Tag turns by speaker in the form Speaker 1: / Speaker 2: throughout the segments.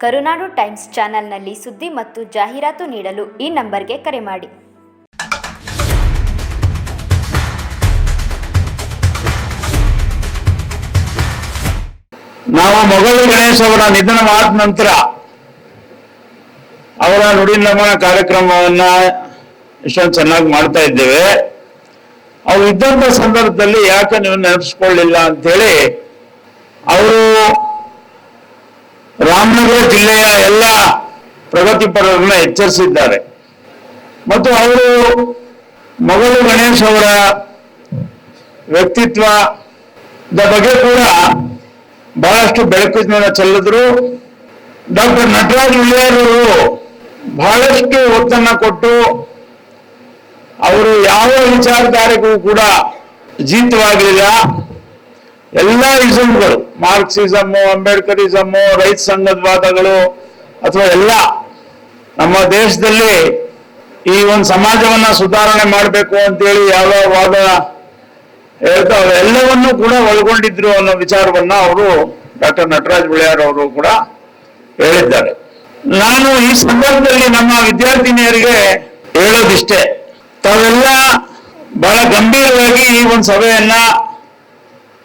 Speaker 1: ಕರುನಾಡು times ಚಾನೆಲ್ನಲ್ಲಿ ಸುದ್ದಿ ಮತ್ತು ಜಾಹೀರಾತು ನೀಡಲು ಈ ನಂಬರ್ಗೆ ಕರೆ ಮಾಡಿ.
Speaker 2: ನಾವು ಮೊಘಲು ಗಣೇಶ್ ಅವರ ನಿಧನವಾದ ನಂತರ ಅವರ ನುಡಿ ನಮನ ಕಾರ್ಯಕ್ರಮವನ್ನ ಇಷ್ಟೊಂದು ಚೆನ್ನಾಗಿ ಮಾಡ್ತಾ ಇದ್ದೇವೆ. ಅವ್ರು ಇದ್ದಂತ ಸಂದರ್ಭದಲ್ಲಿ ಯಾಕೆ ನೀವು ನೆನಪಿಸ್ಕೊಳ್ಳಿಲ್ಲ ಅಂತೇಳಿ ಅವರು ರಾಮನಗರ ಜಿಲ್ಲೆಯ ಎಲ್ಲ ಪ್ರಗತಿಪರರನ್ನ ಎಚ್ಚರಿಸಿದ್ದಾರೆ. ಮತ್ತು ಅವರು ಮಗಳು ಗಣೇಶ್ ಅವರ ವ್ಯಕ್ತಿತ್ವದ ಬಗ್ಗೆ ಕೂಡ ಬಹಳಷ್ಟು ಬೆಳಕಿನ ಚೆಲ್ಲಿದ್ರು. ಡಾಕ್ಟರ್ ನಟರಾಜ್ ಉಳಿಯಾರ್ ಅವರು ಬಹಳಷ್ಟು ಒತ್ತನ್ನ ಕೊಟ್ಟು ಅವರು ಯಾವ ವಿಚಾರಧಾರೆಗೂ ಕೂಡ ಜೀತವಾಗಲಿಲ್ಲ ಎಲ್ಲ ಇಸಮ್ಗಳು ಮಾರ್ಕ್ಸಿಸಮ್ಮು ಅಂಬೇಡ್ಕರಿಸಮ್ಮು ರೈತ ಸಂಘದ ವಾದಗಳು ಅಥವಾ ಎಲ್ಲ ನಮ್ಮ ದೇಶದಲ್ಲಿ ಈ ಒಂದು ಸಮಾಜವನ್ನ ಸುಧಾರಣೆ ಮಾಡಬೇಕು ಅಂತೇಳಿ ಯಾವ ವಾದ ಹೇಳ್ತಾವೆ ಎಲ್ಲವನ್ನೂ ಕೂಡ ಒಳಗೊಂಡಿದ್ರು ಅನ್ನೋ ವಿಚಾರವನ್ನ ಅವರು ಡಾಕ್ಟರ್ ನಟರಾಜ್ ಬುಳಿಯಾರ್ ಅವರು ಕೂಡ ಹೇಳಿದ್ದಾರೆ. ನಾನು ಈ ಸಂದರ್ಭದಲ್ಲಿ ನಮ್ಮ ವಿದ್ಯಾರ್ಥಿನಿಯರಿಗೆ ಹೇಳೋದಿಷ್ಟೇ. ತಾವೆಲ್ಲ ಬಹಳ ಗಂಭೀರವಾಗಿ ಈ ಒಂದು ಸಭೆಯನ್ನ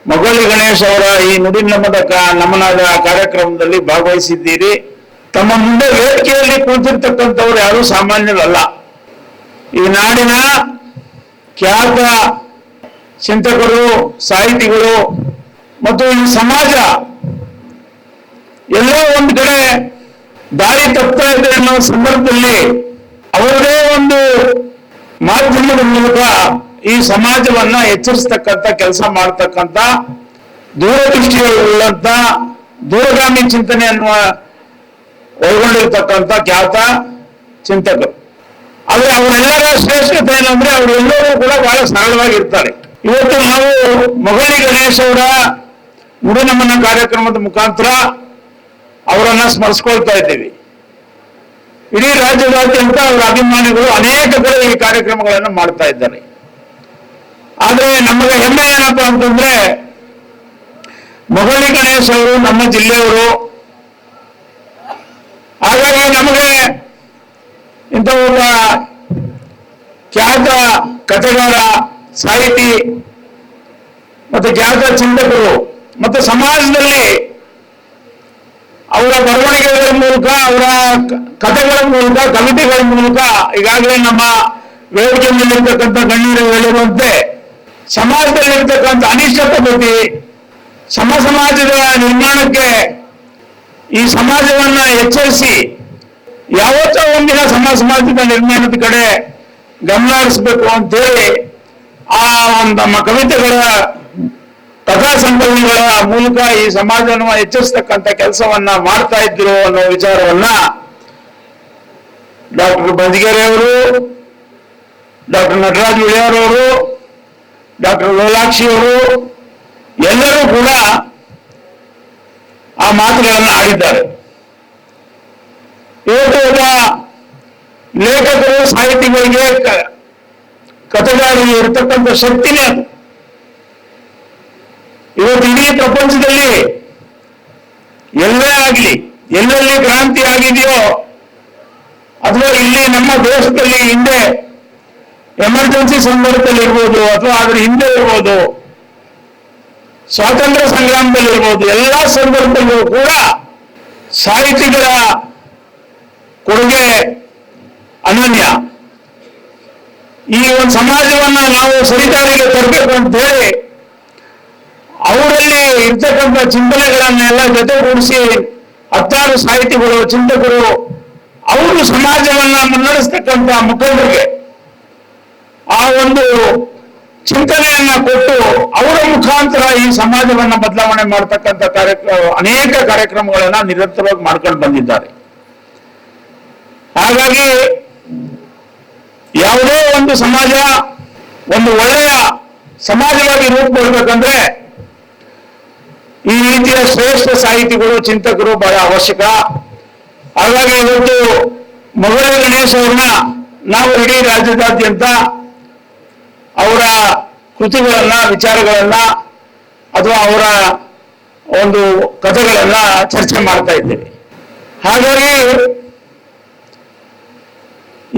Speaker 2: ಮೊಗಲಿ ಗಣೇಶ್ ಅವರ ಈ ನುಡಿ ನಮದ ನಮನದ ಕಾರ್ಯಕ್ರಮದಲ್ಲಿ ಭಾಗವಹಿಸಿದ್ದೀರಿ. ತಮ್ಮ ಮುಂದೆ ವೇದಿಕೆಯಲ್ಲಿ ಕುಳಿತಿರ್ತಕ್ಕಂಥವ್ರು ಯಾರು ಸಾಮಾನ್ಯರಲ್ಲ. ಈ ನಾಡಿನ ಖ್ಯಾತ ಚಿಂತಕರು, ಸಾಹಿತಿಗಳು ಮತ್ತು ಈ ಸಮಾಜ ಎಲ್ಲೋ ಒಂದು ಕಡೆ ದಾರಿ ತಪ್ತಾ ಇದೆ ಅನ್ನೋ ಸಂದರ್ಭದಲ್ಲಿ ಅವರದೇ ಒಂದು ಮಾಧ್ಯಮದ ಮೂಲಕ ಈ ಸಮಾಜವನ್ನ ಎಚ್ಚರಿಸ್ತಕ್ಕಂಥ ಕೆಲಸ ಮಾಡ್ತಕ್ಕಂಥ ದೂರದೃಷ್ಟಿಯುಳ್ಳಂತ ದೂರಗಾಮಿ ಚಿಂತನೆ ಅನ್ನುವ ಒಳಗೊಂಡಿರ್ತಕ್ಕಂಥ ಖ್ಯಾತ ಚಿಂತಕರು. ಆದ್ರೆ ಅವರೆಲ್ಲರ ಶ್ರೇಷ್ಠತೆ ಏನಂದ್ರೆ ಅವರೆಲ್ಲರೂ ಕೂಡ ಬಹಳ ಸರಳವಾಗಿರ್ತಾರೆ. ಇವತ್ತು ನಾವು ಮೊಗಲಿ ಗಣೇಶ್ ಅವರ ನುಡಿನಮನ ಕಾರ್ಯಕ್ರಮದ ಮುಖಾಂತರ ಅವರನ್ನ ಸ್ಮರಿಸ್ಕೊಳ್ತಾ ಇದ್ದೀವಿ. ಇಡೀ ರಾಜ್ಯದಾದ್ಯಂತ ಅವರ ಅಭಿಮಾನಿಗಳು ಅನೇಕ ಕಡೆ ಈ ಕಾರ್ಯಕ್ರಮಗಳನ್ನು ಮಾಡ್ತಾ ಇದ್ದಾರೆ. ಆದ್ರೆ ನಮಗೆ ಹೆಮ್ಮೆ ಏನಪ್ಪ ಅಂತಂದ್ರೆ ಮೊಗಳಿ ಗಣೇಶ್ ಅವರು ನಮ್ಮ ಜಿಲ್ಲೆಯವರು. ಹಾಗಾಗಿ ನಮಗೆ ಇಂಥ ಒಬ್ಬ ಖ್ಯಾತ ಕಥೆಗಾರ, ಸಾಹಿತಿ ಮತ್ತು ಖ್ಯಾತ ಚಿಂತಕರು ಮತ್ತು ಸಮಾಜದಲ್ಲಿ ಅವರ ಬರವಣಿಗೆಗಳ ಮೂಲಕ, ಅವರ ಕಥೆಗಳ ಮೂಲಕ, ಕವಿತೆಗಳ ಮೂಲಕ ಈಗಾಗಲೇ ನಮ್ಮ ವೇದಿಕೆ ಮೇಲಿರ್ತಕ್ಕಂಥ ಗಣ್ಯರು ಸಮಾಜದಲ್ಲಿರ್ತಕ್ಕಂಥ ಅನಿಷ್ಟ ಪದ್ಧತಿ ಸಮ ಸಮಾಜದ ನಿರ್ಮಾಣಕ್ಕೆ ಈ ಸಮಾಜವನ್ನ ಎಚ್ಚರಿಸಿ, ಯಾವತ್ತೋ ಒಂದಿನ ಸಮ ಸಮಾಜದ ನಿರ್ಮಾಣದ ಕಡೆ ಗಮನ ಹರಿಸ್ಬೇಕು ಅಂತೇಳಿ ಆ ಒಂದು ನಮ್ಮ ಕವಿತೆಗಳ ಕಥಾ ಸಂಕಲನಗಳ ಮೂಲಕ ಈ ಸಮಾಜವನ್ನು ಎಚ್ಚರಿಸ್ತಕ್ಕಂಥ ಕೆಲಸವನ್ನ ಮಾಡ್ತಾ ಇದ್ರು ಅನ್ನೋ ವಿಚಾರವನ್ನ ಡಾಕ್ಟರ್ ಬಂದಿಗೆರೆ ಅವರು ಡಾಕ್ಟರ್ ನಟರಾಜ್ ಉಳಿಯಾರ್ ಅವರು ಡಾಕ್ಟರ್ ಲೋಲಾಕ್ಷಿ ಅವರು ಎಲ್ಲರೂ ಕೂಡ ಆ ಮಾತುಗಳನ್ನು ಆಡಿದ್ದಾರೆ. ಇವತ್ತು ಒಬ್ಬ ಲೇಖಕರು, ಸಾಹಿತಿಗಳಿಗೆ ಕಥೆಗಾರರಿಗೆ ಇರತಕ್ಕಂಥ ಶಕ್ತಿನೇ ಅದು. ಇವತ್ತು ಇಡೀ ಪ್ರಪಂಚದಲ್ಲಿ ಎಲ್ಲೇ ಆಗಲಿ, ಎಲ್ಲೆಲ್ಲಿ ಕ್ರಾಂತಿ ಆಗಿದೆಯೋ, ಅಥವಾ ಇಲ್ಲಿ ನಮ್ಮ ದೇಶದಲ್ಲಿ ಹಿಂದೆ ಎಮರ್ಜೆನ್ಸಿ ಸಂದರ್ಭದಲ್ಲಿ ಇರ್ಬೋದು ಅಥವಾ ಅದ್ರ ಹಿಂದೆ ಇರ್ಬೋದು. ಸ್ವಾತಂತ್ರ್ಯ ಸಂಗ್ರಾಮದಲ್ಲಿ ಇರ್ಬೋದು. ಎಲ್ಲಾ ಸಂದರ್ಭದಲ್ಲೂ ಕೂಡ ಸಾಹಿತಿಗಳ ಕೊಡುಗೆ ಅನನ್ಯ. ಈ ಒಂದು ಸಮಾಜವನ್ನ ನಾವು ಸರಿದಾರಿಗೆ ತರಬೇಕು ಅಂತ ಹೇಳಿ ಅವರಲ್ಲಿ ಇರ್ತಕ್ಕಂಥ ಚಿಂತನೆಗಳನ್ನೆಲ್ಲ ಜೊತೆಗೂಡಿಸಿ ಹತ್ತಾರು ಸಾಹಿತಿಗಳು, ಚಿಂತಕರು, ಅವರು ಸಮಾಜವನ್ನ ಮುನ್ನಡೆಸ್ತಕ್ಕಂಥ ಮುಖಂಡರಿಗೆ ಆ ಒಂದು ಚಿಂತನೆಯನ್ನ ಕೊಟ್ಟು ಅವರ ಮುಖಾಂತರ ಈ ಸಮಾಜವನ್ನ ಬದಲಾವಣೆ ಮಾಡ್ತಕ್ಕಂಥ ಕಾರ್ಯಕ್ರಮ ಅನೇಕ ಕಾರ್ಯಕ್ರಮಗಳನ್ನ ನಿರಂತರವಾಗಿ ಮಾಡ್ಕೊಂಡು ಬಂದಿದ್ದಾರೆ. ಹಾಗಾಗಿ ಯಾವುದೇ ಒಂದು ಸಮಾಜ ಒಂದು ಒಳ್ಳೆಯ ಸಮಾಜವಾಗಿ ರೂಪುಗೊಳ್ಬೇಕಂದ್ರೆ ಈ ರೀತಿಯ ಶ್ರೇಷ್ಠ ಸಾಹಿತಿಗಳು, ಚಿಂತಕರು ಬಹಳ ಅವಶ್ಯಕ. ಹಾಗಾಗಿ ಇವತ್ತು ಮೊಘಲ ಗಣೇಶ್ ಅವ್ರನ್ನ ನಾವು ಇಡೀ ರಾಜ್ಯದಾದ್ಯಂತ ಅವರ ಕೃತಿಗಳನ್ನ, ವಿಚಾರಗಳನ್ನ ಅಥವಾ ಅವರ ಒಂದು ಕಥೆಗಳನ್ನ ಚರ್ಚೆ ಮಾಡ್ತಾ ಇದ್ದೇವೆ. ಹಾಗಾಗಿ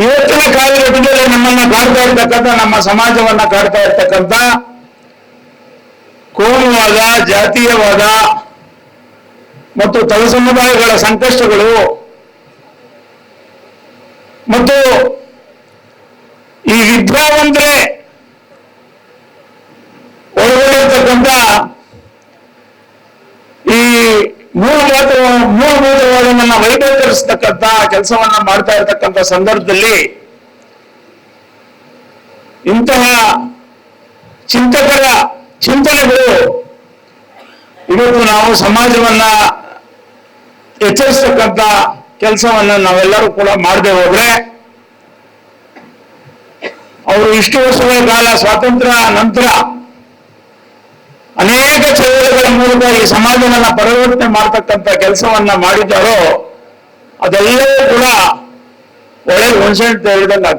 Speaker 2: ಇವತ್ತಿನ ಕಾಲಘಟ್ಟದಲ್ಲಿ ನಮ್ಮನ್ನ ಕಾಡ್ತಾ ಇರ್ತಕ್ಕಂಥ, ನಮ್ಮ ಸಮಾಜವನ್ನ ಕಾಡ್ತಾ ಇರ್ತಕ್ಕಂಥ ಕೋಮುವಾದ, ಜಾತೀಯವಾದ ಮತ್ತು ತಳ ಸಮುದಾಯಗಳ ಸಂಕಷ್ಟಗಳು ಮತ್ತು ಈ ವಿದ್ಯಾವಂತರೇ ಒಳಗೊಂಡಿರ್ತಕ್ಕಂಥ ಈ ಮೂಲಭೂತ ಮೂಲಭೂತವಾದವನ್ನ ತರಿಸತಕ್ಕಂತ ಕೆಲಸವನ್ನ ಮಾಡ್ತಾ ಇರತಕ್ಕಂತ ಸಂದರ್ಭದಲ್ಲಿ ಇಂತಹ ಚಿಂತಕರ ಚಿಂತನೆಗಳು ಇವತ್ತು ನಾವು ಸಮಾಜವನ್ನ ಎಚ್ಚರಿಸತಕ್ಕಂತ ಕೆಲಸವನ್ನ ನಾವೆಲ್ಲರೂ ಕೂಡ ಮಾಡದೆ ಹೋದ್ರೆ ಅವರು ಇಷ್ಟು ವರ್ಷಗಳ ಕಾಲ ಸ್ವಾತಂತ್ರ್ಯ ನಂತರ ಅನೇಕ ಮೂಲಕ ಈ ಸಮಾಜವನ್ನ ಪರಿವರ್ತನೆ ಮಾಡ್ತಕ್ಕಂಥ ಕೆಲಸವನ್ನ ಮಾಡಿದ್ದಾರೋ ಅದೆಲ್ಲವೂ ಕೂಡ ಒಳ್ಳೆ ಹುಣಸೆ ಹೇಳಿದಂಗೆ